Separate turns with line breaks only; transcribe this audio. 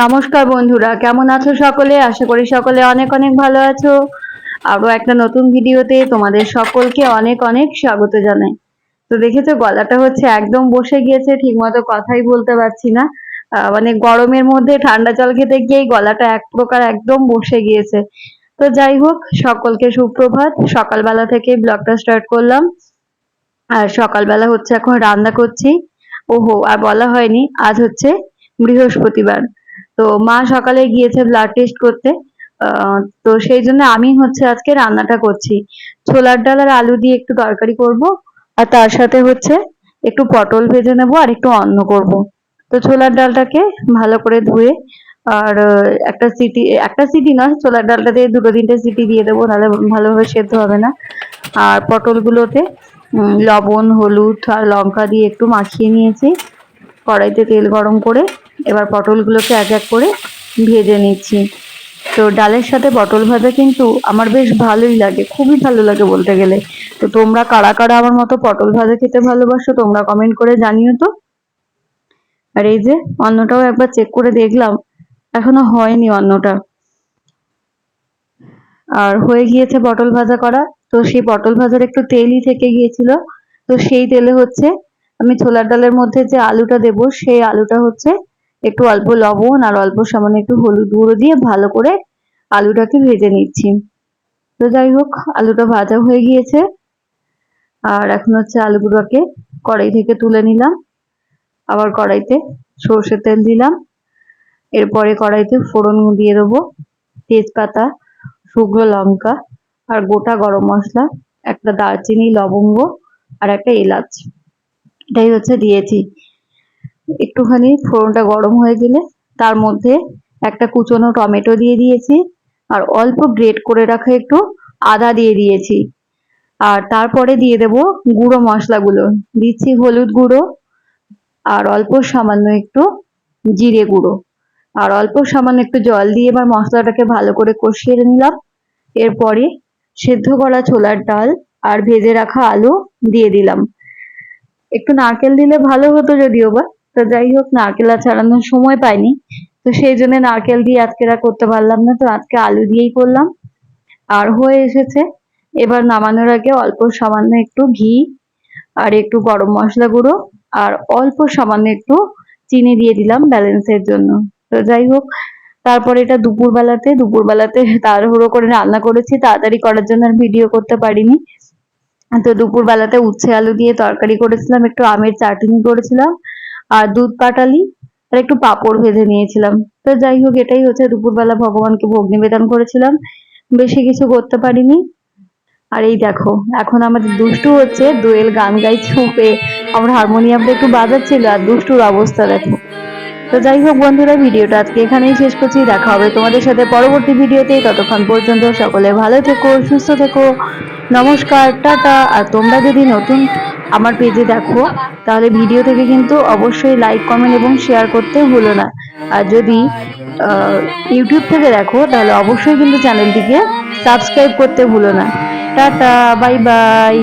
নমস্কার বন্ধুরা, কেমন আছো সকলে? আশা করি সকলে অনেক অনেক ভালো আছো। আরও একটা নতুন ভিডিওতে তোমাদের সকলকে অনেক অনেক স্বাগত জানাই। তো দেখেছ, গলাটা হচ্ছে একদম বসে গিয়েছে, ঠিকমতো কথাই বলতে পারছি না। মানে গরমের মধ্যে ঠান্ডা জল খেতে গিয়েই গলাটা এক প্রকার একদম বসে গিয়েছে। তো যাই হোক, সকলকে সুপ্রভাত। সকালবেলা থেকে ব্লগটা স্টার্ট করলাম। আর সকালবেলা হচ্ছে এখন রান্না করছি। ওহো, আর বলা হয়নি, আজ হচ্ছে বৃহস্পতিবার। তো মা সকালে গিয়েছে ব্লাড টেস্ট করতে তো সেই জন্য আমি হচ্ছে আজকে রান্নাটা করছি। ছোলার ডাল আর আলু দিয়ে একটু তরকারি করব, আর তার সাথে হচ্ছে একটু পটল ভেজে নেব আর একটু অন্ন করব। তো ছোলার ডালটাকে ভালো করে ধুয়ে, আর একটা সিটি একটা সিটি নয়, ছোলার ডালটা দিয়ে দুটো তিনটে সিটি দিয়ে দেবো, তাহলে ভালোভাবে সেদ্ধ হবে না। আর পটলগুলোতে লবণ, হলুদ আর লঙ্কা দিয়ে একটু মাখিয়ে নিয়েছি। কড়াইতে তেল গরম করে এবার পটলগুলোকে এক এক করে ভেজে নিচ্ছি। তো ডালের সাথে পটল ভাজা কিন্তু আমার বেশ ভালোই লাগে, খুবই ভালো লাগে বলতে গেলে। তো তোমরা কারা কারা আমার মতো পটল ভাজা খেতে ভালোবাসো তোমরা কমেন্ট করে জানিও তো। আর এই যে অন্নটাও একবার চেক করে দেখলাম, এখনও হয়নি অন্নটা। আর হয়ে গিয়েছে পটল ভাজা করা। তো সেই পটল ভাজার একটু তেলই থেকে গিয়েছিল। তো সেই তেলে হচ্ছে আমি ছোলার ডালের মধ্যে যে আলুটা দেব, সেই আলুটা হচ্ছে একটু অল্প লবণ আর অল্প সামান্য একটু হলুদ গুঁড়ো দিয়ে ভালো করে আলুটাকে ভেজে নিচ্ছি। তো যাই হোক, আলুটা ভাজা হয়ে গিয়েছে। আর এখন হচ্ছে আলুগুলোকে কড়াই থেকে তুলে নিলাম। আবার কড়াইতে সর্ষের তেল দিলাম। এরপরে কড়াইতে ফোড়ন দিয়ে দেবো। তেজপাতা, শুকনো লঙ্কা আর গোটা গরম মশলা, একটা দারচিনি, লবঙ্গ আর একটা এলাচ। এটাই হচ্ছে দিয়েছি। একটুখানি ফোড়নটা গরম হয়ে গেলে তার মধ্যে একটা কুচনো টমেটো দিয়ে দিয়েছি আর অল্প গ্রেট করে রাখা একটু আদা দিয়ে দিয়েছি। আর তারপরে দিয়ে দেব গুঁড়ো মশলাগুলো। দিচ্ছি হলুদ গুঁড়ো আর অল্প সামান্য একটু জিরে গুঁড়ো। আর অল্প সামান্য একটু জল দিয়ে এবার মশলাটাকে ভালো করে কষিয়ে নিলাম। এরপরে সেদ্ধ করা ছোলার ডাল আর ভেজে রাখা আলু দিয়ে দিলাম। একটু নারকেল দিলে ভালো হতো যদিও বা। তো যাই হোক, নারকেল আর ছাড়ানোর সময় পাইনি। তো সেই জন্য নারকেল দিয়ে আজকে আর করতে পারলাম না। তো আজকে আলু দিয়েই করলাম। আর হয়ে এসেছে। এবার নামানোর আগে অল্প সামান্য একটু ঘি আর একটু গরম মশলা গুঁড়ো আর অল্প সামান্য একটু চিনি দিয়ে দিলাম ব্যালেন্সের জন্য। তো যাই হোক, তারপরে এটা দুপুরবেলাতে দুপুরবেলাতে তাড়াহুড়ো করে রান্না করেছি। তাড়াতাড়ি করার জন্য আর ভিডিও করতে পারিনি। তো দুপুরবেলাতে উচ্ছে আলু দিয়ে তরকারি করেছিলাম, একটু আমের চাটনি করেছিলাম। আর দুধ পাটালি আর একটু পাঁপড় ভেজে নিয়েছিলাম। তো যাই হোক, এটাই হচ্ছে দুপুরবেলা ভগবানকে ভোগ নিবেদন করেছিলাম। বেশি কিছু করতে পারিনি। আর এই দেখো, এখন আমাদের দুষ্টু হচ্ছে দোয়েল গান গাইছে উপে আমার হারমোনিয়ামটা একটু বাজাচ্ছিল আর দুষ্টুর অবস্থা দেখো। তো যাই হোক বন্ধুরা, ভিডিওটা আজকে এখানেই শেষ করছি। দেখা হবে তোমাদের সাথে পরবর্তী ভিডিওতে। ততক্ষণ পর্যন্ত সকলে ভালো থেকো, সুস্থ থেকো। নমস্কার, টাটা। আর তোমরা যদি নতুন আমার পেজে দেখো, তাহলে ভিডিও থেকে কিন্তু অবশ্যই লাইক কমেন্ট এবং শেয়ার করতে হলো না। আর যদি ইউটিউব থেকে দেখো, তাহলে অবশ্যই কিন্তু চ্যানেলটিকে সাবস্ক্রাইব করতে ভুলো না। Tata bye bye